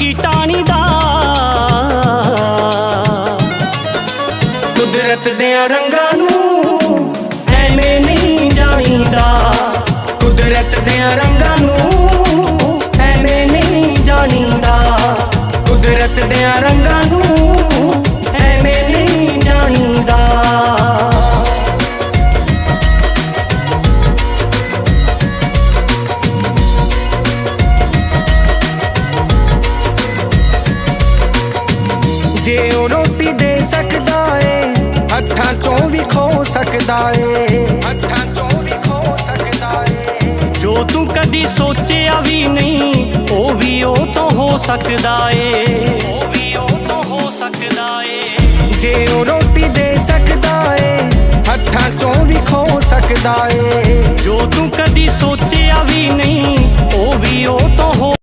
ਬਾਕੀ ਟਾਣੀ ਦਾ। ਕੁਦਰਤ ਦੇ ਰੰਗਾਂ ਨੂੰ ਐਵੇਂ ਨਹੀਂ ਜਾਣੀਦਾ। ਕੁਦਰਤ ਦੇ ਰੰਗਾਂ ਨੂੰ ਐਵੇਂ ਨਹੀਂ ਜਾਣੀਦਾ। ਕੁਦਰਤ ਦੇ ਰੰਗਾਂ ਨੂੰ ਜੇ ਉਹ ਰੋਟੀ ਦੇ ਸਕਦਾ ਏ ਹੱਥਾਂ ਚੋਂ ਵੀ ਖੋ ਸਕਦਾ ਏ। ਹੱਥਾਂ ਚੋਂ ਵੀ ਖੋ ਸਕਦਾ ਏ। ਜੋ ਤੂੰ ਕਦੀ ਸੋਚਿਆ ਵੀ ਨਹੀਂ ਉਹ ਵੀ ਉਹ ਤੋਂ ਹੋ ਸਕਦਾ ਏ। ਉਹ ਵੀ ਉਹ ਤੋਂ ਹੋ ਸਕਦਾ ਏ। ਜੇ ਉਹ ਰੋਟੀ ਦੇ ਸਕਦਾ ਏ ਹੱਥਾਂ ਚੋਂ ਵੀ ਖੋ ਸਕਦਾ ਏ। ਜੋ ਤੂੰ ਕਦੀ ਸੋਚਿਆ ਵੀ ਨਹੀਂ